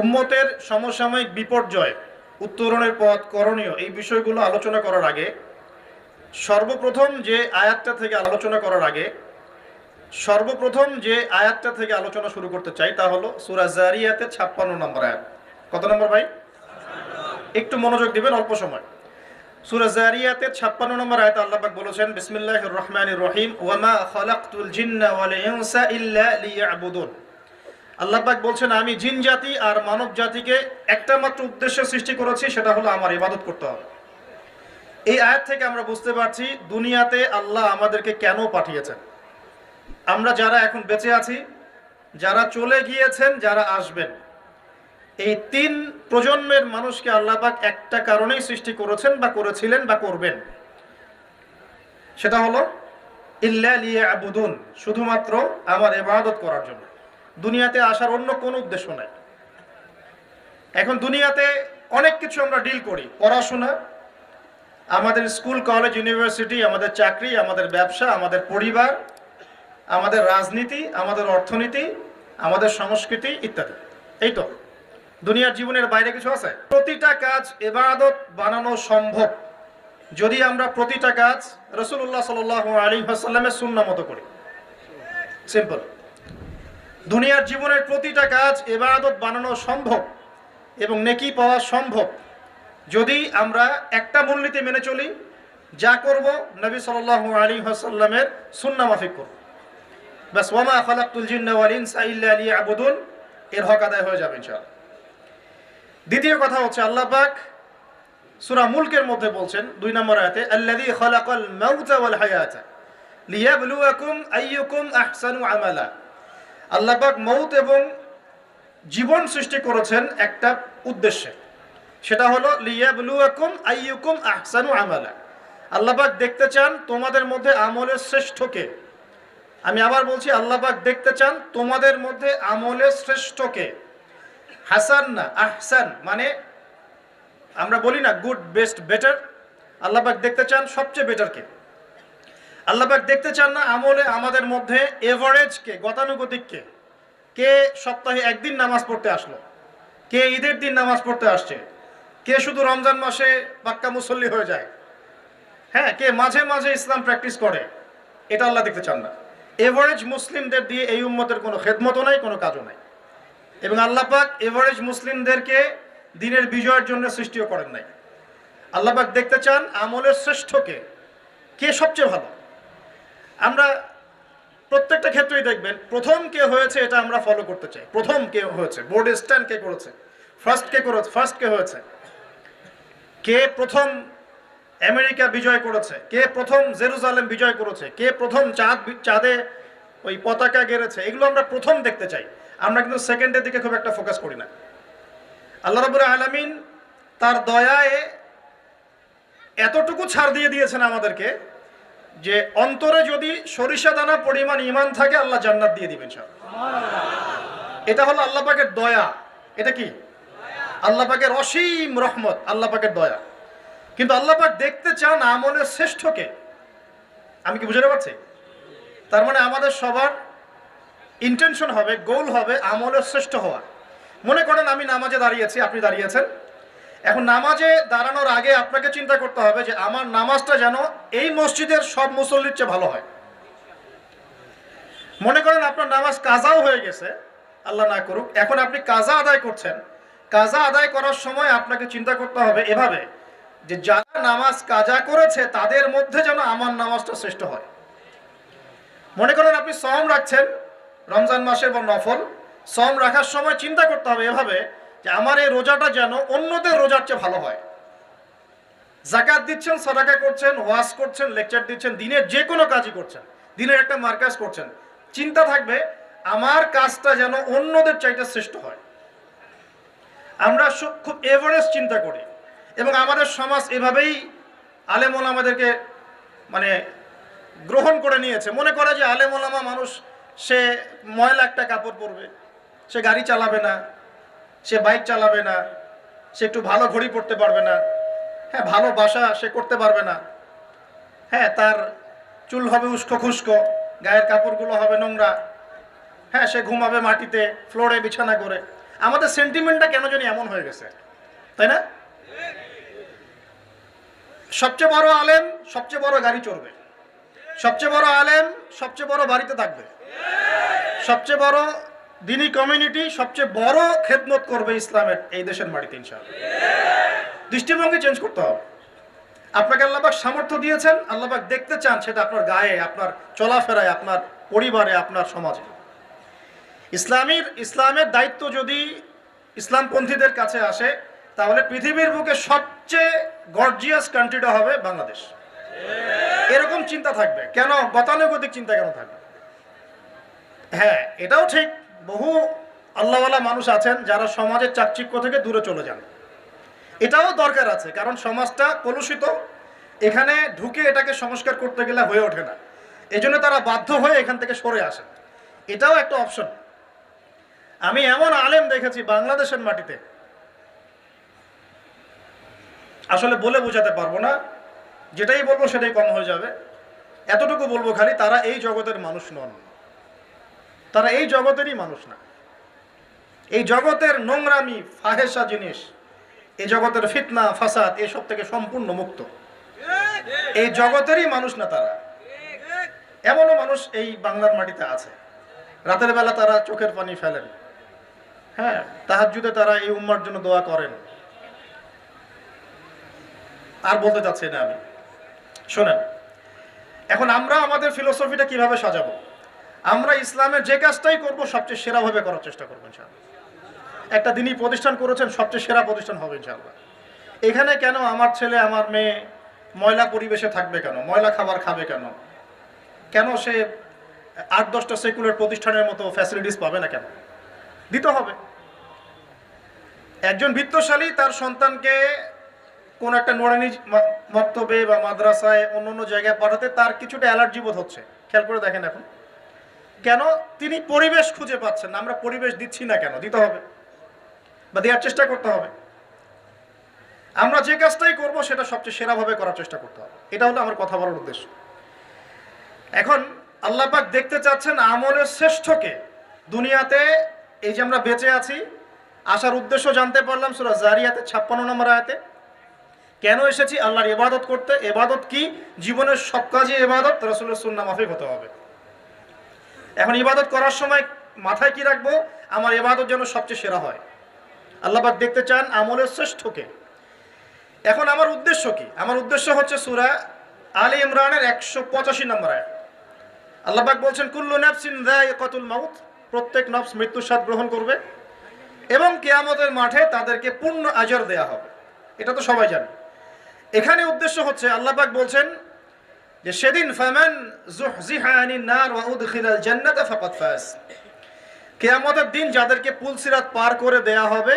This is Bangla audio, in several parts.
উম্মতের সমসাময়িক বিপর্যয় উত্তরণের পথ করণীয়, এই বিষয়গুলো আলোচনা করার আগে, সর্বপ্রথম যে আয়াতটা থেকে আলোচনা করার আগে, সর্বপ্রথম যে আয়াতটা থেকে আলোচনা শুরু করতে চাই তা হলো সুরা জারিয়াতের ছাপ্পান্ন নম্বর আয়াত। কত নম্বর ভাই? একটু মনোযোগ দিবেন, অল্প সময়। সুরা জারিয়াতের ছাপ্পান্ন নম্বর আয়াত আল্লাহ পাক বলেছেন, বিসমিল্লাহির রহমানির রহিম ওয়ামা খালাকতুল জিন্না ওয়াল ইনসা ইল্লা লিয়াবুদুন। আল্লাহ পাক বলছেন, আমি জিন জাতি আর মানব জাতিকে একটা মাত্র উদ্দেশ্য সৃষ্টি করেছি, সেটা হলো আমার ইবাদত করতে হবে। এই আয়াত থেকে আমরা বুঝতে পারছি, দুনিয়াতে আল্লাহ আমাদেরকে কেন পাঠিয়েছেন? আমরা যারা এখন বেঁচে আছি, যারা চলে গিয়েছেন, যারা আসবেন, এই তিন প্রজন্মের মানুষকে আল্লাহ পাক একটা কারণেই সৃষ্টি করেছেন বা করেছিলেন বা করবেন। সেটা হলো, ইল্লা লিয়া আবুদুন শুধুমাত্র আমার ইবাদত করার জন্য। দুনিয়াতে আসার অন্য কোনো উদ্দেশ্য নাই। এখন দুনিয়াতে অনেক কিছু আমরা ডিল করি, পড়াশোনা, আমাদের স্কুল কলেজ ইউনিভার্সিটি আমাদের চাকরি, আমাদের ব্যবসা, আমাদের পরিবার, আমাদের রাজনীতি, আমাদের অর্থনীতি, আমাদের সংস্কৃতি ইত্যাদি। এই তো, দুনিয়ার জীবনের বাইরে কিছু আছে? প্রতিটা কাজ এবাদত বানানো সম্ভব যদি আমরা প্রতিটা কাজ রসুল্লাহ সাল আলী আসাল্লামের শূন্য মতো করি। সিম্পল দুনিয়ার জীবনের প্রতিটা কাজ এবাদত বানানো সম্ভব এবং নেকি পাওয়া সম্ভব। যদি আমরা একটা মূলনীতি মেনে চলি, যা করব নবী সাল আলী আসাল্লামের সুন্না মাফিক করব। ব্যাস ওয়ামা খালাকুল জিন্না ওয়াল ইনসা ইল্লা লিয়াবুদুন, এর হক আদায় হয়ে যাবে ইনশাআল্লাহ। দ্বিতীয় কথা হচ্ছে আল্লাহ পাক সূরা মুলকের মধ্যে বলছেন, দুই নম্বর আয়াতে, আল্লাযী খালাকাল মাউতা ওয়াল হায়াতা লিয়াবলুয়াকুম আইয়ুকুম আহসানু আমালা। আল্লাহ পাক মৌত এবং জীবন সৃষ্টি করেছেন একটা উদ্দেশ্যে। সেটা হলো, লিয়াবলুয়াকুম আইয়ুকুম আহসানু আমালা। আল্লাহ পাক দেখতে চান তোমাদের মধ্যে আমলের শ্রেষ্ঠকে। আমি আবার বলছি, আল্লাহ পাক দেখতে চান তোমাদের মধ্যে আমলের শ্রেষ্ঠকে। হাসান না, আহসান মানে আমরা বলি না, গুড, বেস্ট, বেটার। আল্লাহ পাক দেখতে চান সবচেয়ে বেটারকে। আল্লাহ পাক দেখতে চান না আমলে আমাদের মধ্যে এভারেজকে গতানুগতিককে কে? সপ্তাহে একদিন নামাজ পড়তে আসলো? কে ঈদের দিন নামাজ পড়তে আসছে? কে শুধু রমজান মাসে পাক্কা মুসল্লি হয়ে যায়? হ্যাঁ কে মাঝে মাঝে ইসলাম প্র্যাকটিস করে? এটা আল্লাহ দেখতে চান না। এভারেজ মুসলিমদের দিয়ে এই উম্মতের কোনো খেদমতও নাই, কোনো কাজও নাই। এবং আল্লাহ পাক এভারেজ মুসলিমদেরকে দিনের বিজয়ের জন্য সৃষ্টিও করেন নাই। আল্লাহ পাক দেখতে চান আমলের শ্রেষ্ঠকে কে সবচেয়ে ভালো? আমরা প্রত্যেকটা ক্ষেত্রেই দেখবেন, প্রথম কে হয়েছে এটা আমরা ফলো করতে চাই। প্রথম কে হয়েছে বোর্ড স্ট্যান্ড কে করেছে ফার্স্ট কে করেছে ফার্স্ট কে হয়েছে। কে প্রথম আমেরিকা বিজয় করেছে, কে প্রথম জেরুজালেম বিজয় করেছে, কে প্রথম চাঁদ চাঁদে ওই পতাকা গেড়েছে, এগুলো আমরা প্রথম দেখতে চাই। আমরা কিন্তু সেকেন্ডের দিকে খুব একটা ফোকাস করি না। আল্লাহ রবুল আলমিন তার দয়ায় এতটুকু ছাড় দিয়ে দিয়েছেন আমাদেরকে যে অন্তরে যদি সরিষা দানা পরিমাণ ইমান থাকে, আল্লাহ জান্নাত দিয়ে দিবেন সব। এটা হলো আল্লাহ পাকের দয়া। এটা কি? আল্লাহ পাকের অসীম রহমত, আল্লাহ পাকের দয়া। কিন্তু আল্লাহ পাক দেখতে চান আমলের শ্রেষ্ঠকে। আমি কি বুঝতে পারছি? তার মানে আমাদের সবার ইন্টেনশন হবে গোল হবে আমলের শ্রেষ্ঠ হওয়া। মনে করেন আমি নামাজে দাঁড়িয়েছি, আপনি দাঁড়িয়েছেন এখন নামাজে দাঁড়ানোর আগে আপনাকে চিন্তা করতে হবে যে আমার নামাজটা যেন এই মসজিদের সব মুসল্লির চেয়ে ভালো হয়। মনে করেন আপনার নামাজ কাজাও হয়ে গেছে, আল্লাহ না করুক। এখন আপনি কাজা আদায় করছেন। কাজা আদায় করার সময় আপনাকে চিন্তা করতে হবে এভাবে যে যারা নামাজ কাজা করেছে, তাদের মধ্যে যেন আমার নামাজটা শ্রেষ্ঠ হয়। মনে করেন আপনি সম রাখছেন রমজান মাসের বা নফল। সম রাখার সময় চিন্তা করতে হবে এভাবে যে আমার এই রোজাটা যেন অন্যদের রোজার চেয়ে ভালো হয়। জাকাত দিচ্ছেন, সদাকা করছেন, ওয়াজ করছেন, লেকচার দিচ্ছেন দিনের যে কোনো কাজই করছেন, দিনের একটা মার্কাজ করছেন। চিন্তা থাকবে, আমার কাজটা যেন অন্যদের চাইতে শ্রেষ্ঠ হয়। আমরা খুব এভারেস্ট চিন্তা করি এবং আমাদের সমাজ এভাবেই আলেমন আমাদেরকে মানে গ্রহণ করে নিয়েছে। মনে করে যে আলেমোলামা মানুষ, সে ময়লা একটা কাপড় পরবে, সে গাড়ি চালাবে না সে বাইক চালাবে না, সে একটু ভালো ঘড়ি পড়তে পারবে না। হ্যাঁ ভালো বাসা সে করতে পারবে না। হ্যাঁ তার চুল হবে উস্কো খুস্কো, গায়ের কাপড়গুলো হবে নোংরা। হ্যাঁ সে ঘুমাবে মাটিতে, ফ্লোরে, বিছানা করে। আমাদের সেন্টিমেন্টটা কেন জানি এমন হয়ে গেছে, তাই না? সবচেয়ে বড় আলেম, সবচেয়ে বড় গাড়ি চড়বে। সবচেয়ে বড় আলেম, সবচেয়ে বড় বাড়িতে থাকবে। সবচেয়ে বড় দিনী কমিউনিটি সবচেয়ে বড় খেদমত করবে ইসলামের এই দেশের মাটিতে, ইনশাআল্লাহ। দৃষ্টিভঙ্গি চেঞ্জ করতে হবে। আপনাকে আল্লাহবাক সামর্থ্য দিয়েছেন, আল্লাহবাক দেখতে চান সেটা আপনার গায়ে, আপনার চলাফেরায়, আপনার পরিবারে, আপনার সমাজে। ইসলামীর, ইসলামের দায়িত্ব যদি ইসলামপন্থীদের কাছে আসে, তাহলে পৃথিবীর বুকে সবচেয়ে গর্জিয়াস কান্ট্রিটা হবে বাংলাদেশ। এরকম চিন্তা থাকবে। কেন? গতানুগতিক চিন্তা কেন থাকবে? হ্যাঁ এটাও ঠিক। বহু আল্লাহওয়ালা মানুষ আছেন যারা সমাজের চাকচিক্য থেকে দূরে চলে যান। এটাও দরকার আছে, কারণ সমাজটা কলুষিত। এখানে ঢুকে এটাকে সংস্কার করতে গেলে হয়ে ওঠে না। এই জন্য তারা বাধ্য হয়ে এখান থেকে সরে আসেন। এটাও একটা অপশন। আমি এমন আলেম দেখেছি বাংলাদেশের মাটিতে। আসলে বলে বোঝাতে পারব না। যেটাই বলব সেটাই কম হয়ে যাবে। এতটুকু বলব খালি তারা এই জগতের মানুষ নন। তারা এই জগতেরই মানুষ না। এই জগতের নোংরামি ফাহেসা জিনিস, এই জগতের ফিতনা, ফাসাদ, এসব থেকে সম্পূর্ণ মুক্ত। এই জগতেরই মানুষ না তারা। এমনও মানুষ এই বাংলার মাটিতে আছে। রাতের বেলা তারা চোখের পানি ফেলেন। হ্যাঁ তাহার তাহাজুদে তারা এই উম্মার জন্য দোয়া করেন। আর বলতে চাচ্ছি না আমি। শোনেন, এখন আমরা আমাদের ফিলোসফিটা কীভাবে সাজাবো? আমরা ইসলামের যে কাজটাই করব, সবচেয়ে সেরাভাবে করার চেষ্টা করব ইনশাআল্লাহ। একটা দিনই প্রতিষ্ঠান করেছেন, সবচেয়ে সেরা প্রতিষ্ঠান হবে ইনশাআল্লাহ। এখানে কেন আমার ছেলে, আমার মেয়ে ময়লা পরিবেশে থাকবে কেন? ময়লা খাবার খাবে কেন? কেন সে আট, দশটা সেকুলার প্রতিষ্ঠানের মতো ফ্যাসিলিটিস পাবে না কেন? দিতে হবে। একজন বৃত্তশালী তার সন্তানকে কোন একটা নোরানি মক্তবে বা মাদ্রাসায় অন্য অন্য জায়গায় পাঠাতে তার কিছুটা অ্যালার্জি বোধ হচ্ছে। খেয়াল করে দেখেন এখন। কেন? তিনি পরিবেশ খুঁজে পাচ্ছেন না। আমরা পরিবেশ দিচ্ছি না কেন? দিতে হবে। বা দেওয়ার চেষ্টা করতে হবে। আমরা যে কাজটাই করব, সেটা সবচেয়ে সেরাভাবে করার চেষ্টা করতে হবে। এটা হলো আমার কথা বলার উদ্দেশ্য। এখন আল্লাহ পাক দেখতে চাচ্ছেন আমলের শ্রেষ্ঠকে। দুনিয়াতে এই যে আমরা বেঁচে আছি, আসার উদ্দেশ্য জানতে পারলাম সুরা জারিয়াতে, ছাপ্পান্ন নম্বর আয়াতে। কেন এসেছি? আল্লাহর ইবাদত করতে। এবাদত কি? জীবনের সব কাজে এবাদত রসুলের সুন্না মাফিক হতে হবে। এখন ইবাদত করার সময় মাথায় কি রাখব? আমার ইবাদত যেন সবচেয়ে সেরা হয়। আল্লাহবাক দেখতে চান আমলের শ্রেষ্ঠকে। এখন আমার উদ্দেশ্য কি? আমার উদ্দেশ্য হচ্ছে সুরা আলী ইমরানের একশো পঁচাশি নম্বর আয় আল্লাহবাক বলছেন, কুল্লু নাফসিন কতুল মাউত। প্রত্যেক নফস মৃত্যুর স্বাদ গ্রহণ করবে এবং কেয়ামতের মাঠে তাদেরকে পূর্ণ আজর দেয়া হবে। এটা তো সবাই জানে। এখানে উদ্দেশ্য হচ্ছে আল্লাহবাক বলছেন যে সেদিন ফামান জুহজিহানি নার ওয়া উদখিলাল জান্নাতা ফাকাদ ফাজ। কিয়ামতের দিন যাদেরকে পুলসিরাত পার করে দেয়া হবে,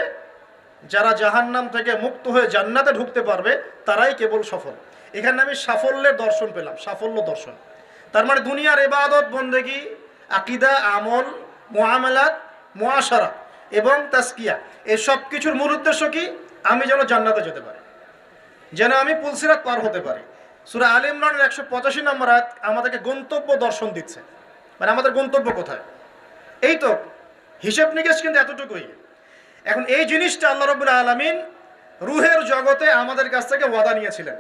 যারা জাহান্নাম থেকে মুক্ত হয়ে জান্নাতে ঢুকতে পারবে, তারাই কেবল সফল। এখানে আমি সাফল্যের দর্শন পেলাম, সাফল্য দর্শন। তার মানে দুনিয়ার এবাদত বন্দেগি, আকিদা, আমল মোয়ামেলাত মোয়াশারা এবং তাস্কিয়া এই সব কিছুর মূল উদ্দেশ্য কি? আমি যেন জান্নাতে যেতে পারি। যেন আমি পুলসিরাত পার হতে পারি। সুরা আলী ইমরানের একশো পঁচাশি নম্বর আয়াত আমাদেরকে গন্তব্য দর্শন দিচ্ছে। মানে আমাদের গন্তব্য কোথায়? এই তো হিসেব নিকেশ কিন্তু এতটুকুই। এখন এই জিনিসটা আল্লাহ রবুল আলমিন রুহের জগতে আমাদের কাছ থেকে ওয়াদা নিয়েছিলেন।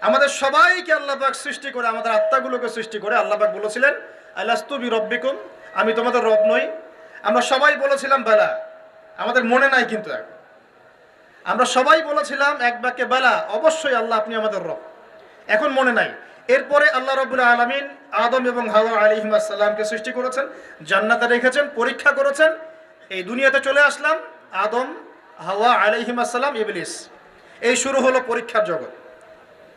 আমাদের সবাইকে আল্লাহবাক সৃষ্টি করে, আমাদের আত্মাগুলোকে সৃষ্টি করে আল্লাহবাক বলেছিলেন আল্লাস্তুবি রব্বিকুম আমি তোমাদের রব নই। আমরা সবাই বলেছিলাম, বেলা। আমাদের মনে নাই কিন্তু এখন। আমরা সবাই বলেছিলাম, এক বাক্যে বেলা। অবশ্যই আল্লাহ আপনি আমাদের রব। এখন মনে নাই। এরপরে আল্লাহ রবুল্লা আলমিন আদম এবং হাওয়া আলিহিমাসাল্লামকে সৃষ্টি করেছেন, জান্নাতে রেখেছেন, পরীক্ষা করেছেন। এই দুনিয়াতে চলে আসলাম, আদম, হাওয়া আলিহিমাসাল্লাম ইবলিস। এই শুরু হলো পরীক্ষার জগৎ।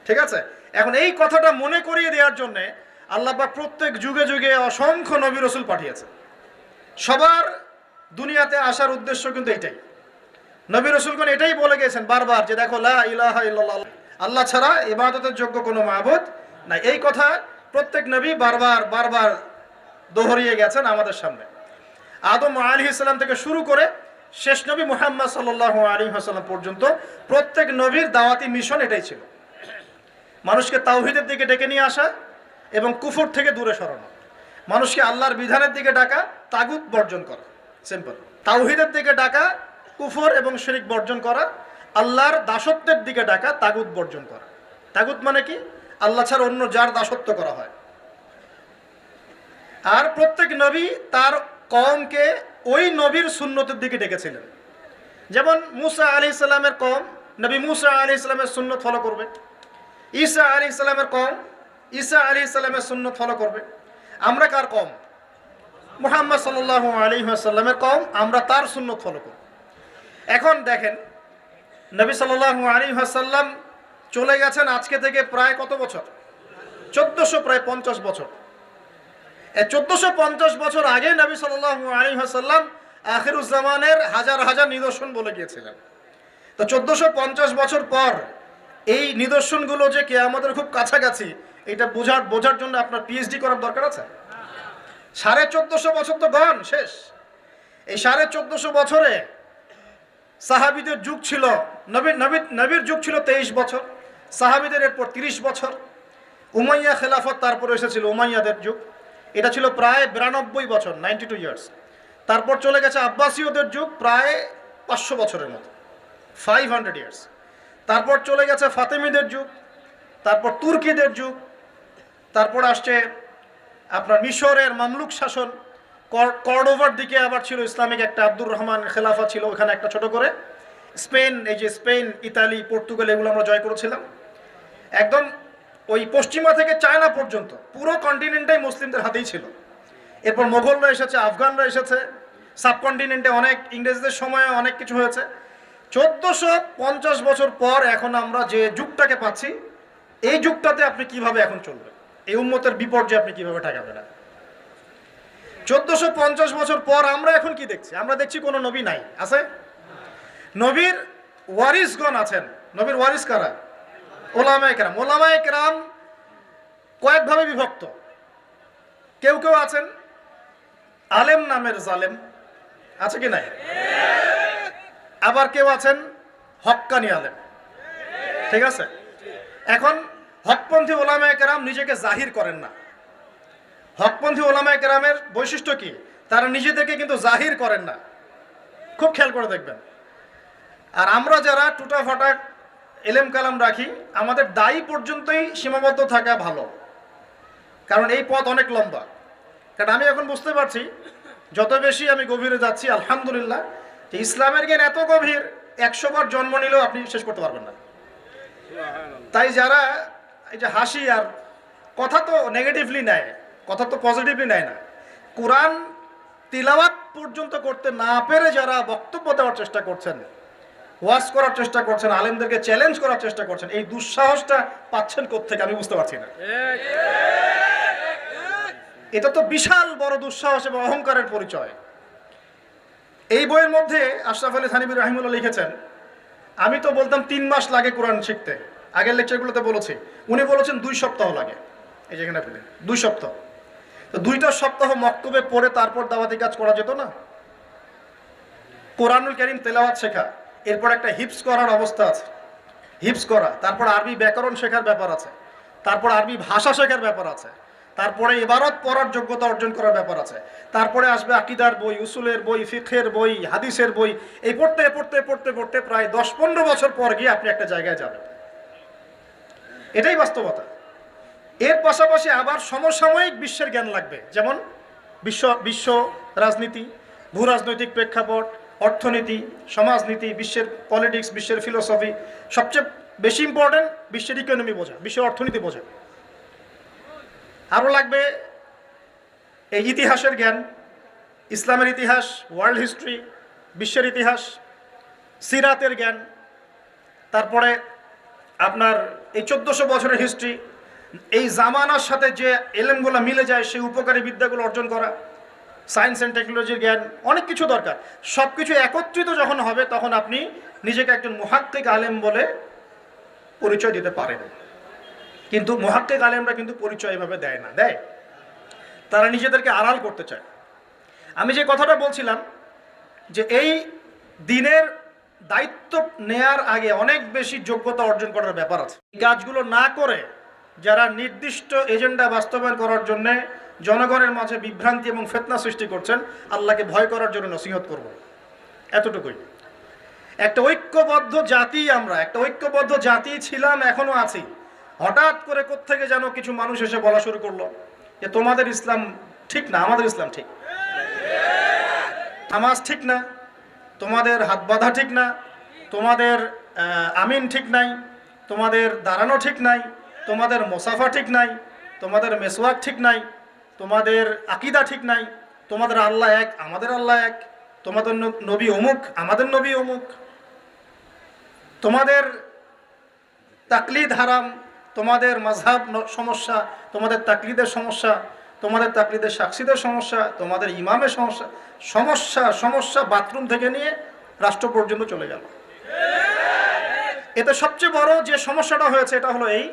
ঠিক আছে? এখন এই কথাটা মনে করিয়ে দেওয়ার জন্য আল্লাহ পাক প্রত্যেক যুগে যুগে অসংখ্য নবী রসুল পাঠিয়েছে সবার দুনিয়াতে আসার উদ্দেশ্য কিন্তু এটাই। নবী রসুলগণ এটাই বলে গেছেন বারবার যে দেখো, লা ইলাহা ইল্লাল্লাহ আল্লাহ ছাড়া ইবাদতের যোগ্য কোনো মাহবুদ নাই। এই কথা প্রত্যেক নবী বারবার বারবার দোহরিয়ে গেছেন আমাদের সামনে। আদম আলী ইসলাম থেকে শুরু করে শেষ নবী মুহাম্মদ সাল্লাহ আলী হাসাল্লাম পর্যন্ত প্রত্যেক নবীর দাওয়াতি মিশন এটাই ছিল। মানুষকে তাওহিদের দিকে ডেকে নিয়ে আসা এবং কুফর থেকে দূরে সরানো। মানুষকে আল্লাহর বিধানের দিকে ডাকা, তাগুত বর্জন করা। সিম্পল তাওহিদের দিকে ডাকা, কুফর এবং শিরিক বর্জন করা আল্লাহর দাসত্বের দিকে ডাকা তাগুত বর্জন করা। তাগুত মানে কি? আল্লাহ ছাড়া অন্য যার দাসত্ব করা হয়। আর প্রত্যেক নবী তার কমকে ওই নবীর সুন্নতের দিকে ডেকেছিলেন। যেমন মুসা আলি ইসলামের কম নবী মুসা আলি ইসলামের সুন্নত ফলো করবে। ঈসা আলি ইসলামের কম ঈসা আলী ইসলামের সুন্নত ফলো করবে। আমরা কার কম মুহাম্মদ সাল্লাহ আলী সাল্লামের কম আমরা তার সুন্নত ফলো করব। এখন দেখেন নবী সাল্লাহ আলী সাল্লাম চলে গেছেন আজকে থেকে প্রায় কত বছর? চোদ্দশো প্রায় পঞ্চাশ বছর। চোদ্দশো পঞ্চাশ বছর আগে নবী সাল্লাহ আলী সাল্লাম আখিরুজ্জামানের হাজার হাজার নিদর্শন বলে গিয়েছিলেন। তো চোদ্দশো পঞ্চাশ বছর পর এই নিদর্শনগুলো যে কে আমাদের খুব কাছাকাছি, এটা বোঝার বোঝার জন্য আপনার পিএইচডি করার দরকার আছে? সাড়ে চোদ্দশো বছর তো গন শেষ। এই সাড়ে চোদ্দশো বছরে সাহাবিদের যুগ ছিল নবীর নবীর নবীর যুগ ছিল তেইশ বছর, সাহাবিদের এরপর তিরিশ বছর। উমাইয়া খেলাফত তারপর এসেছিল উমাইয়াদের যুগ। এটা ছিল প্রায় বিরানব্বই বছর নাইনটি টু ইয়ার্স তারপর চলে গেছে আব্বাসীয়দের যুগ, প্রায় পাঁচশো বছরের মতো ফাইভ হান্ড্রেড ইয়ার্স তারপর চলে গেছে ফাতেমিদের যুগ, তারপর তুর্কিদের যুগ, তারপর আসছে আপনার মিশরের মামলুক শাসন কর্ডোভার দিকে আবার ছিল ইসলামিক একটা আব্দুর রহমান খেলাফা ছিল, ওখানে একটা ছোট করে। স্পেন, এই যে স্পেন, ইতালি, পর্তুগাল, এগুলো আমরা জয় করেছিলাম। একদম ওই পশ্চিমা থেকে চায়না পর্যন্ত, পুরো কন্টিনেন্টটাই মুসলিমদের হাতেই ছিল। এরপর মোগলরা এসেছে, আফগানরা এসেছে সাবকন্টিনেন্টে অনেক, ইংরেজদের সময়ে অনেক কিছু হয়েছে। চোদ্দশো পঞ্চাশ বছর পর এখন আমরা যে যুগটাকে পাচ্ছি, এই যুগটাতে আপনি কীভাবে এখন চলবেন? এই উন্মতের বিপর্যয় আপনি কীভাবে ঠেকাবেন? চোদ্দশো পঞ্চাশ বছর পর আমরা এখন কি দেখছি? আমরা দেখছি কোনো নবী নাই। আছে? নবীর ওয়ারিসগণ আছেন। নবীর ওয়ারিস কারা? ওলামায় কেরাম। ওলামায় কেরাম কয়েকভাবে বিভক্ত। কেউ কেউ আছেন? আলেম নামের জালেম। আছে কি নাই? আবার কেউ আছেন? হক্কানি আলেম। ঠিক আছে? এখন হকপন্থী ওলামায় কেরাম নিজেকে জাহির করেন না। হকপন্থী ওলামায় কেরামের বৈশিষ্ট্য কি? তারা নিজেদেরকে কিন্তু জাহির করেন না। খুব খেয়াল করে দেখবেন। আর আমরা যারা টুটা ফাটা এলেম কালাম রাখি, আমাদের দায়ী পর্যন্তই সীমাবদ্ধ থাকা ভালো। কারণ এই পথ অনেক লম্বা। কারণ আমি এখন বুঝতে পারছি, যত বেশি আমি গভীরে যাচ্ছি, আলহামদুলিল্লাহ, যে ইসলামের জ্ঞান এত গভীর, একশো বার জন্ম নিলেও আপনি শেষ করতে পারবেন না। তাই যারা এই যে হাসি আর কথা তো নেগেটিভলি নেয় কথা তো পজিটিভলি নেয় না। কোরআন তিলাওয়াত পর্যন্ত করতে না পেরে যারা বক্তব্য দেওয়ার চেষ্টা করছেন, ওয়াজ করার চেষ্টা করছেন, আলেমদেরকে চ্যালেঞ্জ করার চেষ্টা করছেন, এই দুঃসাহসটা পাচ্ছেন কোথেকে আমি বুঝতে পারছি না। এটা তো বিশাল বড় দুঃসাহস এবং অহংকারের পরিচয়। এই বইয়ের মধ্যে আশরাফ আলী থানিবুর রাহিমুল্লাহ লিখেছেন, আমি তো বলতাম তিন মাস লাগে কোরআন শিখতে। আগের লেকচারগুলোতে বলেছি। উনি বলেছেন দুই সপ্তাহ লাগে। এই যেখানে ফেলে দুই সপ্তাহ। দুইটা সপ্তাহ মক্তবে পড়ে তারপর দাওয়াতি কাজ করা যেত না? কোরআনুল করিম তেলাওয়াত শেখা, এরপর একটা হিপস করার অবস্থা আছে। হিপস করা, তারপর আরবি ব্যাকরণ শেখার ব্যাপার আছে। তারপর আরবি ভাষা শেখার ব্যাপার আছে। তারপরে ইবারত পড়ার যোগ্যতা অর্জন করার ব্যাপার আছে। তারপরে আসবে আকিদার বই, উসুলের বই ফিখের বই, হাদিসের বই। এই পড়তে পড়তে পড়তে পড়তে প্রায় দশ পনেরো বছর পর গিয়ে আপনি একটা জায়গায় যাবেন। এটাই বাস্তবতা। এর পাশাপাশি আবার সমসাময়িক বিশ্বের জ্ঞান লাগবে। যেমন বিশ্ব বিশ্ব রাজনীতি ভূ রাজনৈতিক প্রেক্ষাপট, অর্থনীতি, সমাজনীতি, বিশ্বের পলিটিক্স বিশ্বের ফিলোসফি সবচেয়ে বেশি ইম্পর্টেন্ট বিশ্বের ইকোনমি বোঝা, বিশ্বের অর্থনীতি বোঝা। আরও লাগবে এই ইতিহাসের জ্ঞান, ইসলামের ইতিহাস ওয়ার্ল্ড হিস্ট্রি বিশ্বের ইতিহাস, সিরাতের জ্ঞান, তারপরে আপনার এই চোদ্দোশো বছরের হিস্ট্রি এই জামানার সাথে যে এলেমগুলো মিলে যায়, সেই উপকারী বিদ্যাগুলো অর্জন করা সায়েন্স অ্যান্ড টেকনোলজির জ্ঞান, অনেক কিছু দরকার। সব কিছু একত্রিত যখন হবে, তখন আপনি নিজেকে একজন মহাত্মিক আলেম বলে পরিচয় দিতে পারেন। কিন্তু মহাত্মিক আলেমরা কিন্তু পরিচয় এভাবে দেয় না, দেয়। তারা নিজেদেরকে আড়াল করতে চায়। আমি যে কথাটা বলছিলাম, যে এই দিনের দায়িত্ব নেয়ার আগে অনেক বেশি যোগ্যতা অর্জন করার ব্যাপার আছে। এই কাজগুলো না করে যারা নির্দিষ্ট এজেন্ডা বাস্তবায়ন করার জন্য জনগণের মাঝে বিভ্রান্তি এবং ফেতনা সৃষ্টি করছেন, আল্লাহকে ভয় করার জন্য নসিহত করব। এতটুকুই। একটা ঐক্যবদ্ধ জাতি আমরা, একটা ঐক্যবদ্ধ জাতি ছিলাম, এখনও আছি। হঠাৎ করে কোত্থেকে যেন কিছু মানুষ এসে বলা শুরু করল যে, তোমাদের ইসলাম ঠিক না, আমাদের ইসলাম ঠিক। নামাজ ঠিক না, তোমাদের হাত বাঁধা ঠিক না, তোমাদের আমিন ঠিক নাই, তোমাদের দাঁড়ানো ঠিক নাই তোমাদের মোসাফা ঠিক নাই, তোমাদের মেসওয়াক ঠিক নাই, তোমাদের আকিদা ঠিক নাই, তোমাদের আল্লাহ এক, আমাদের আল্লাহ এক, তোমাদের নবী অমুক, আমাদের নবী অমুক। তোমাদের তাকলিদ হারাম, তোমাদের মাঝহাব সমস্যা, তোমাদের তাকলিদের সমস্যা, তোমাদের তাকলিদের সাক্ষীদের সমস্যা, তোমাদের ইমামের সমস্যা সমস্যা সমস্যা বাথরুম থেকে নিয়ে রাষ্ট্র পর্যন্ত চলে গেল। এতে সবচেয়ে বড় যে সমস্যাটা হয়েছে, এটা হলো এই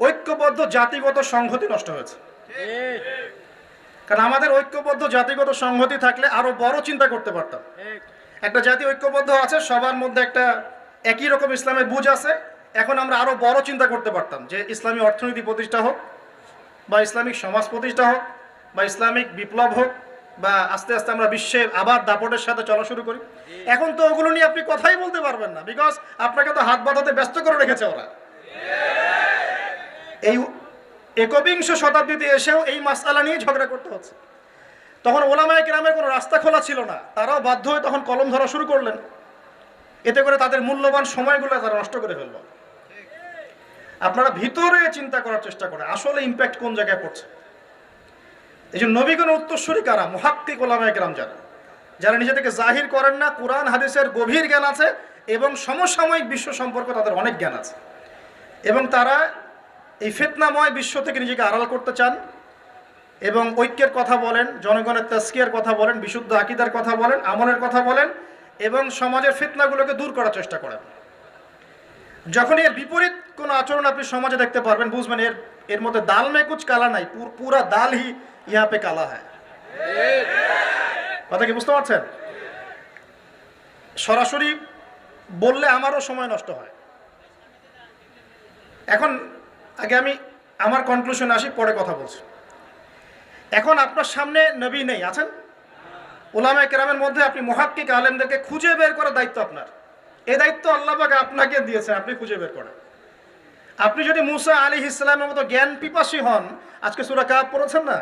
ঐক্যবদ্ধ জাতিগত সংহতি নষ্ট হয়েছে। কারণ আমাদের ঐক্যবদ্ধ জাতিগত সংহতি থাকলে আরও বড় চিন্তা করতে পারতাম। একটা জাতি ঐক্যবদ্ধ আছে, সবার মধ্যে একটা একই রকম ইসলামের বুঝ আছে। এখন আমরা আরও বড় চিন্তা করতে পারতাম যে ইসলামী অর্থনীতি প্রতিষ্ঠা হোক, বা ইসলামিক সমাজ প্রতিষ্ঠা হোক, বা ইসলামিক বিপ্লব হোক, বা আস্তে আস্তে আমরা বিশ্বে আবার দাপটের সাথে চলা শুরু করি। এখন তো ওগুলো নিয়ে আপনি কথাই বলতে পারবেন না বিকজ আপনাকে তো হাত বাঁধাতে ব্যস্ত করে রেখেছে ওরা। এই একবিংশ শতাব্দীতে এসেও এই মাসালা নিয়ে ঝগড়া করতে হচ্ছে। তখন ওলামায় গ্রামের কোনো রাস্তা খোলা ছিল না। তারাও বাধ্য হয়ে তখন কলম ধরা শুরু করলেন। এতে করে তাদের মূল্যবান সময়গুলো তারা নষ্ট করে ফেলল। আপনারা ভিতরে চিন্তা করার চেষ্টা করেন, আসলে ইম্প্যাক্ট কোন জায়গায় পড়ছে। এই যে নবীগণ উত্তরসূরি কারা? মুহাক্কিক ওলামায় গ্রাম যারা। যারা নিজেদেরকে জাহির করেন না, কোরআন, হাদিসের গভীর জ্ঞান আছে এবং সমসাময়িক বিশ্ব সম্পর্কে তাদের অনেক জ্ঞান আছে। এবং তারা এই ফেতনাময় বিশ্ব থেকে নিজেকে আড়াল করতে চান এবং ঐক্যের কথা বলেন, জনগণের তাস্কিয়ার কথা বলেন, বিশুদ্ধ আকিদার কথা বলেন, আমলের কথা বলেন এবং সমাজের ফিতনাগুলোকে দূর করার চেষ্টা করেন। যখন এর বিপরীত কোনো আচরণ আপনি সমাজে দেখতে পারবেন, বুঝবেন এর এর মধ্যে দাল মে কুচ কালা নাই, পুরা দাল হি ইহা পে কালা হয় কথা কি বুঝতে পারছেন? সরাসরি বললে আমারও সময় নষ্ট হয়। এখন আগে আমি আমার কনক্লুশন আসি, পরে কথা বলছি। এখন আপনার সামনে নবী নেই, আছেন? ওলামায় কেরামের মধ্যে আপনি মহাক্কিক আলেমদেরকে খুঁজে বের করার দায়িত্ব আপনার। এই দায়িত্ব আল্লাহ আপনাকে দিয়েছেন, আপনি খুঁজে বের করেন। আপনি যদি মুসা আলী ইসলামের মতো জ্ঞান পিপাসী হন, আজকে সুরা কাপ পড়েছেন না?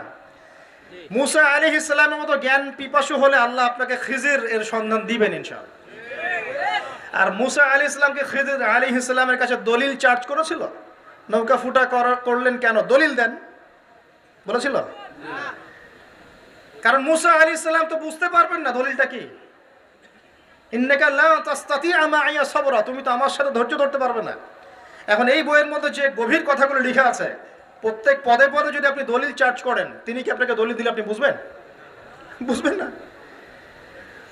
মুসা আলী ইসলামের মতো জ্ঞান পিপাসু হলে আল্লাহ আপনাকে খিজির এর সন্ধান দিবেন ইনশাআল্লাহ। আর মুসা আলী ইসলামকে খিজির আলী ইসলামের কাছে দলিল চার্জ করেছিল? নৌকা ফুটা করা- করলেন কেন? দলিল দেন। বলেছিল? কারণ মুসা আলী ইসলাম তো বুঝতে পারবেন না দলিলটা কি। সাবরা, তুমি তো আমার সাথে ধৈর্য ধরতে পারবে না। এখন এই বইয়ের মধ্যে যে গভীর কথাগুলো লেখা আছে, প্রত্যেক পদে পদে যদি আপনি দলিল চার্জ করেন, তিনি কি আপনাকে দলিল দিলে আপনি বুঝবেন? বুঝবেন না।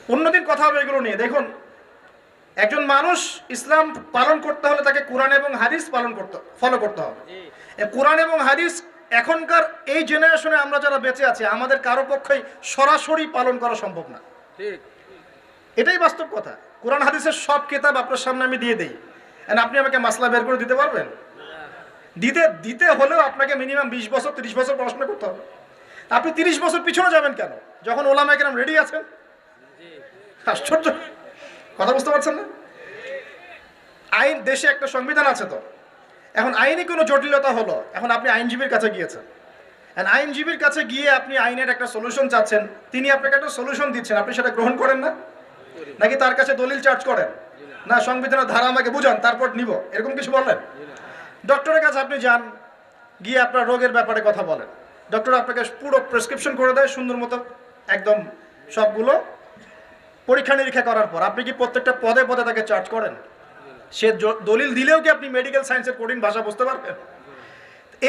অন্যদিন কথা হবে এগুলো নিয়ে। দেখুন একজন মানুষ ইসলাম পালন করতে হলে তাকে কোরআন এবং হাদিস পালন করতে ফলো করতে হবে। কোরআন এবং হাদিস এখনকার এই জেনারেশনে আমরা যারা বেঁচে আছি আমাদের কারও পক্ষেই সরাসরি পালন করা সম্ভব না। এটাই বাস্তব কথা। কোরআন হাদিসের সব কিতাব আপনার সামনে আমি দিয়ে দিই। আপনি আমাকে মাসলা বের করে দিতে পারবেন? দিতে দিতে হলেও আপনাকে মিনিমাম বিশ বছর তিরিশ বছর পড়াশোনা করতে হবে। আপনি তিরিশ বছর পিছনে যাবেন কেন? যখন ওলামা কেরাম রেডি আছেন? আশ্চর্য। কথা বুঝতে পারছেন না? আইন, দেশে একটা সংবিধান আছে তো। এখন আইনে কোনো জটিলতা হলো? এখন আপনি আইনজীবীর কাছে গিয়েছেন। আইনজীবীর কাছে গিয়ে আপনি আইনের একটা সলিউশন চাচ্ছেন। তিনি আপনাকে একটা সলিউশন দিচ্ছেন। আপনি সেটা গ্রহণ করেন না? নাকি তার কাছে দলিল চার্জ করেন? না, সংবিধানের ধারা আমাকে বুঝান, তারপর নিব। এরকম কিছু বললেন? ডক্টরের কাছে আপনি যান, গিয়ে আপনার রোগের ব্যাপারে কথা বলেন। ডক্টর আপনাকে পুরো প্রেসক্রিপশন করে দেয়, সুন্দর মতো একদম সবগুলো পরীক্ষা নিরীক্ষা করার পর আপনি কি প্রত্যেকটা পদে পদে তাকে চার্জ করেন? সে দলিল দিলেও কি আপনি মেডিকেল সায়েন্সের কঠিন ভাষা বুঝতে পারবেন?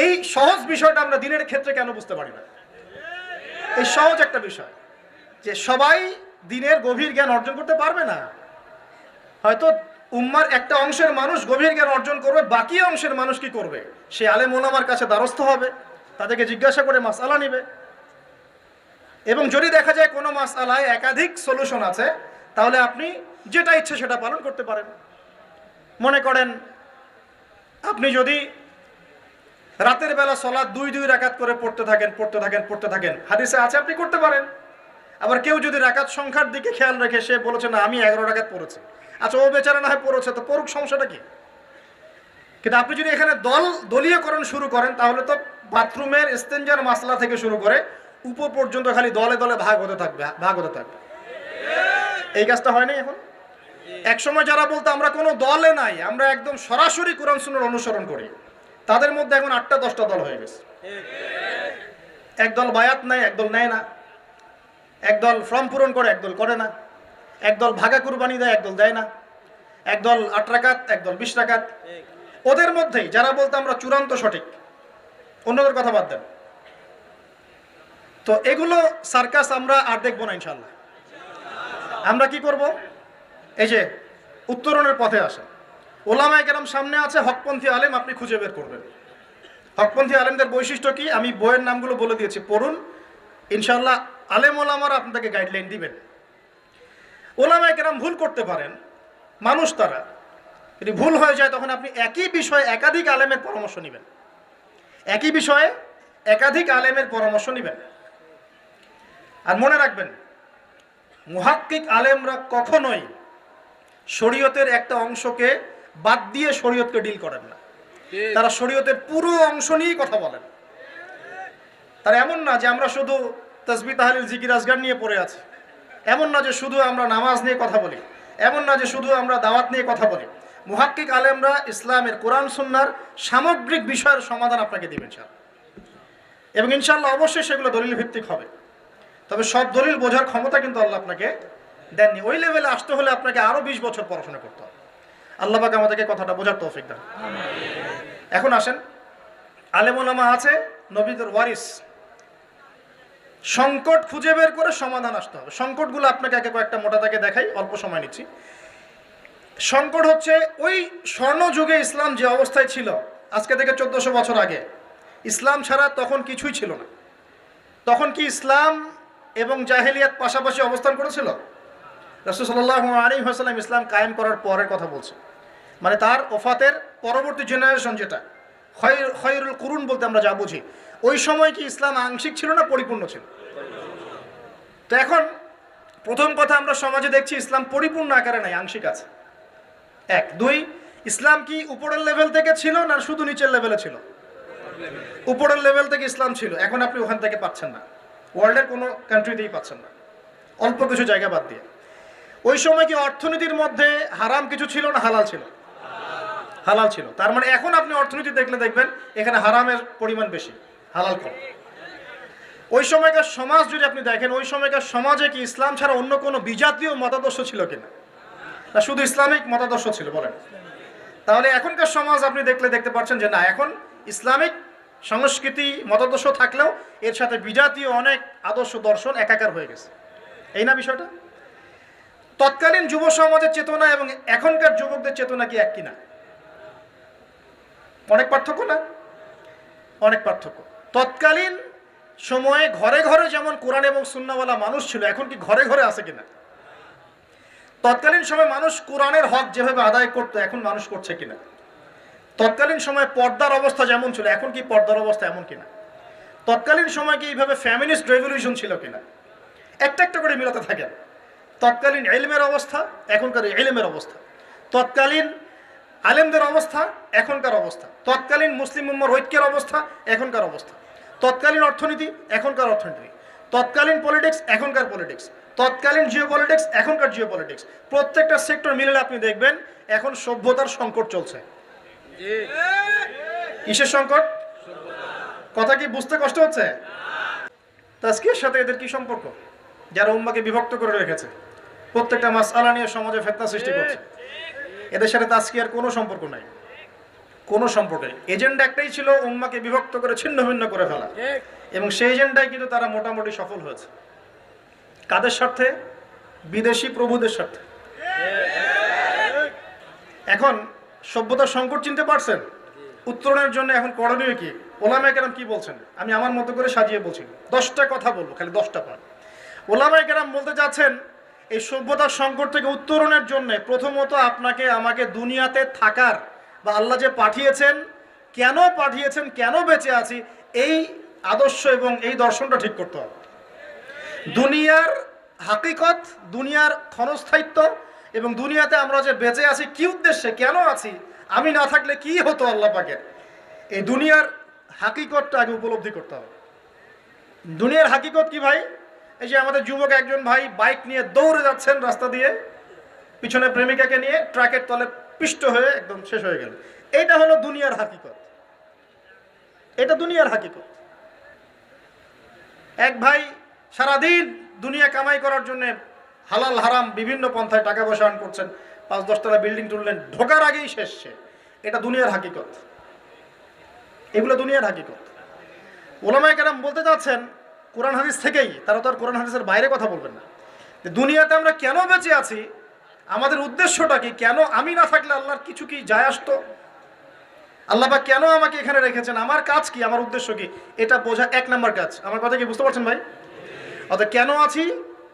এই সহজ বিষয়টা আমরা দিনের ক্ষেত্রে কেন বুঝতে পারি না? এই সহজ একটা বিষয়, যে সবাই দিনের গভীর জ্ঞান অর্জন করতে পারবে না। হয়তো উম্মার একটা অংশের মানুষ গভীর জ্ঞান অর্জন করবে, বাকি অংশের মানুষ কি করবে? সে আলেম ওলামার কাছে দ্বারস্থ হবে, তাদেরকে জিজ্ঞাসা করে মাসালা নিবে। এবং যদি দেখা যায় কোনো মাসালায় একাধিক সলিউশন আছে, তাহলে আপনি যেটা ইচ্ছে সেটা পালন করতে পারেন। মনে করেন, আপনি যদি রাতের বেলা সলাদ দুই দুই রাকাত করে পড়তে থাকেন পড়তে থাকেন পড়তে থাকেন, হাদিসে আছে আপনি করতে পারেন। আবার কেউ যদি রাকাত সংখ্যার দিকে খেয়াল রেখে সে বলেছে, না, আমি এগারো রাকাত পড়েছি। আচ্ছা ও বেচারা না হয় পড়েছে, তো পড়ুক, সমস্যাটা কি? কিন্তু আপনি যদি এখানে দল, দলীয়করণ শুরু করেন, তাহলে তো বাথরুমের স্টেঞ্জার মাসলা থেকে শুরু করে উপর পর্যন্ত খালি দলে দলে ভাগ হতে থাকবে, ভাগ হতে থাকবে। এই কাজটা হয় নাই এখন? এক সময় যারা বলতো, আমরা কোনো দলে নাই, আমরা একদম সরাসরি কোরআন সুন্নাহর অনুসরণ করি। তাদের মধ্যে এখন আটটা, দশটা দল হয়ে গেছে। একদল বায়াত নেয় একদল নেয় না। একদল ফর্ম পূরণ করে একদল করে না। একদল ভাগা কুরবানি দেয় একদল দেয় না। একদল আট রাকাত একদল বিশ রাকাত। ওদের মধ্যেই যারা বলতো, আমরা চূড়ান্ত সঠিক। অন্যদের কথা বাদ দেন। তো এগুলো সার্কাস আমরা আর দেখব না ইনশাল্লাহ আমরা কি করব? এই যে উত্তরণের পথে আসে। ওলামায় কেরাম সামনে আছে, হকপন্থী আলেম, আপনি খুঁজে বের করবেন। হকপন্থী আলেমদের বৈশিষ্ট্য কি? আমি বইয়ের নামগুলো বলে দিয়েছি, পড়ুন। ইনশাল্লাহ আলেম ওলামারা আপনাকে গাইডলাইন দিবেন। ওলামায় কেরাম ভুল করতে পারেন। মানুষ তারা, যদি ভুল হয়ে যায়, তখন আপনি একই বিষয়ে একাধিক আলেমের পরামর্শ নেবেন। একই বিষয়ে একাধিক আলেমের পরামর্শ নেবেন। আর মনে রাখবেন মুহাক্কিক আলেমরা কখনোই শরীয়তের একটা অংশকে বাদ দিয়ে শরীয়তকে ডিল করেন না। তারা শরীয়তের পুরো অংশ নিয়েই কথা বলেন। তার এমন না যে আমরা শুধু তসবি তাহলিল জিকির আজগার নিয়ে পড়ে আছি। এমন না যে শুধু আমরা নামাজ নিয়ে কথা বলি। এমন না যে শুধু আমরা দাওয়াত নিয়ে কথা বলি। মুহাক্কিক আলেমরা ইসলামের কোরআন সুন্নার সামগ্রিক বিষয়ের সমাধান আপনাকে দিবেন স্যার এবং ইনশাল্লাহ অবশ্যই সেগুলো দলিল ভিত্তিক হবে। তবে সব দলিল বোঝার ক্ষমতা কিন্তু আল্লাহ আপনাকে দেননি। ওই লেভেলে আসতে হলে আপনাকে আরও বিশ বছর পড়াশোনা করতে হবে। আল্লাহ পাক আমাদেরকে কথাটা বোঝার তৌফিক দেন। এখন আসেন। আলেমুলামা আছে, নবীদের ওয়ারিস। সংকট খুঁজে বের করে সমাধান আসতে হবে। সংকটগুলো আপনাকে একে কয়েকটা মোটা তাকে দেখাই, অল্প সময় নিচ্ছি। সংকট হচ্ছে ওই স্বর্ণযুগে ইসলাম যে অবস্থায় ছিল, আজকে থেকে চোদ্দশো বছর আগে, ইসলাম ছাড়া তখন কিছুই ছিল না। তখন কি ইসলাম এবং জাহেলিয়াত পাশাপাশি অবস্থান করেছিল? রসুল সাল্লাহ আলী হাসালাম ইসলাম কায়েম করার পরের কথা বলছে। মানে তার ওফাতের পরবর্তী জেনারেশন যেটা খয়র- খয়রুল কুরুন বলতে আমরা যা বুঝি, ওই সময় কি ইসলাম আংশিক ছিল না পরিপূর্ণ ছিল? তো এখন প্রথম কথা আমরা সমাজে দেখছি ইসলাম পরিপূর্ণ আকারে নাই, আংশিক আছে। এক। দুই, ইসলাম কি উপরের লেভেল থেকে ছিল না শুধু নিচের লেভেলে ছিল? উপরের লেভেল থেকে ইসলাম ছিল। এখন আপনি ওখান থেকে পাচ্ছেন না। ওয়ার্ল্ডের কোনো কান্ট্রিতেই পাচ্ছেন না। অল্প কিছু জায়গা বাদ দিয়ে। ওই সময় কি অর্থনীতির মধ্যে হারাম কিছু ছিল না হালাল ছিল? হালাল ছিল। তার মানে এখন আপনি অর্থনীতি দেখলে দেখবেন এখানে হারামের পরিমাণ বেশি, হালাল কম। ওই সময়কার সমাজ যদি আপনি দেখেন, ওই সময়কার সমাজে কি ইসলাম ছাড়া অন্য কোনো বিজাতীয় মতাদর্শ ছিল কিনা? না, শুধু ইসলামিক মতাদর্শ ছিল, বলেন। তাহলে এখনকার সমাজ আপনি দেখলে দেখতে পাচ্ছেন যে না, এখন ইসলামিক সংস্কৃতি, মতাদর্শ থাকলেও এর সাথে বিজাতীয় অনেক আদর্শ দর্শন একাকার হয়ে গেছে। এই না বিষয়টা? তৎকালীন যুব সমাজের চেতনা এবং এখনকার যুবকদের চেতনা কি এক কিনা অনেক পার্থক্য না? অনেক পার্থক্য। তৎকালীন সময়ে ঘরে ঘরে যেমন কোরআন এবং সুন্নাওয়ালা মানুষ ছিল, এখন কি ঘরে ঘরে আছে কিনা? তৎকালীন সময় মানুষ কোরআনের হক যেভাবে আদায় করতো, এখন মানুষ করছে কিনা? তৎকালীন সময় পর্দার অবস্থা যেমন ছিল, এখন কি পর্দার অবস্থা এমন কিনা? তৎকালীন সময় কি এইভাবে ফ্যামিলিস্ট রেভলিউশন ছিল কিনা? একটা একটা করে মিলাতে থাকেন। তৎকালীন এলমের অবস্থা, এখনকার এলমের অবস্থা। তৎকালীন আলেমদের অবস্থা, এখনকার অবস্থা। তৎকালীন মুসলিম উম্মর ঐক্যের অবস্থা, এখনকার অবস্থা। তৎকালীন অর্থনীতি, এখনকার অর্থনীতি। তৎকালীন পলিটিক্স এখনকার পলিটিক্স তৎকালীন জিও পলিটিক্স এখনকার জিও পলিটিক্স প্রত্যেকটা সেক্টর মিলে আপনি দেখবেন, এখন সভ্যতার সংকট চলছে। কিসের সংকট? কথা কি বুঝতে কষ্ট হচ্ছে? তাস্কিয়ার সাথে এদের কি সম্পর্ক? যারা উম্মাকে বিভক্ত করে রেখেছে। প্রত্যেকটা মাস আলা নিয়ে সমাজে ফেতনা সৃষ্টি করছে। এদের সাথে তাস্কিয়ার কোনো সম্পর্ক নাই। কোনো সম্পর্ক নেই। এজেন্ডা একটাই ছিল উম্মাকে বিভক্ত করে ছিন্ন ভিন্ন করে ফেলা। এবং সেই এজেন্ডায় কিন্তু তারা মোটামুটি সফল হয়েছে। কাদের স্বার্থে? বিদেশি প্রভুদের স্বার্থে। এখন সভ্যতার সংকট চিনতে পারছেন? উত্তরণের জন্য এখন করণীয় কি? ওলামায় কেরাম কি বলছেন? আমি আমার মতো করে সাজিয়ে বলছি। দশটা কথা বলব, খালি দশটা পার ওলামায় কেরাম বলতে চাচ্ছেন, এই সভ্যতার সংকট থেকে উত্তরণের জন্য প্রথমত আপনাকে আমাকে দুনিয়াতে থাকার বা আল্লাহ যে পাঠিয়েছেন, কেন পাঠিয়েছেন, কেন বেঁচে আছি, এই আদর্শ এবং এই দর্শনটা ঠিক করতে হবে। দুনিয়ার হাকিকত, দুনিয়ার ক্ষণস্থায়িত্ব এবং দুনিয়াতে আমরা যে বেঁচে আছি, কি উদ্দেশ্যে, কেন আছি? আমি না থাকলে কি হতো আল্লাহ পাকের? এই দুনিয়ার হাকিকতটা আগে উপলব্ধি করতে হবে। দুনিয়ার হাকিকত কি ভাই? এই যে আমাদের যুবক একজন ভাই বাইক নিয়ে দৌড়ে যাচ্ছেন রাস্তা দিয়ে, পিছনে প্রেমিকাকে নিয়ে ট্রাকের তলে পিষ্ট হয়ে একদম শেষ হয়ে গেল। এইটা হলো দুনিয়ার হাকিকত। এটা দুনিয়ার হাকিকত। এক ভাই সারাদিন দুনিয়া কামাই করার জন্য হালাল হারাম বিভিন্ন পন্থায় টাকা পয়সা আর্ন করছেন, পাঁচ দশতলা বিল্ডিং তুললেন, ঢোকার আগেই শেষ সে। এটা দুনিয়ার হাকিকত। এগুলো দুনিয়ার হাকিকত। ওলামায় কেরাম বলতে চাচ্ছেন, কোরআন হাদিস থেকেই, তারা তো আর কোরআন হাদিসের বাইরে কথা বলবেন না। দুনিয়াতে আমরা কেন বেঁচে আছি? আমাদের উদ্দেশ্যটা কি? কেন আমি না থাকলে আল্লাহর কিছু কি যায় আসতো? আল্লাহ পাক কেন আমাকে এখানে রেখেছেন? আমার কাজ কি? আমার উদ্দেশ্য কি? এটা বোঝা এক নম্বর কাজ। আমার কথা কি বুঝতে পারছেন ভাই? অর্থাৎ কেন আছি?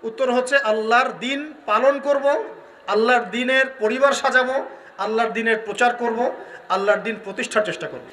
উত্তর হচ্ছে আল্লাহর দিন পালন করব, আল্লাহর দিনের পরিবার সাজাবো, আল্লাহর দিনের প্রচার করব, আল্লাহর দিন প্রতিষ্ঠার চেষ্টা করব।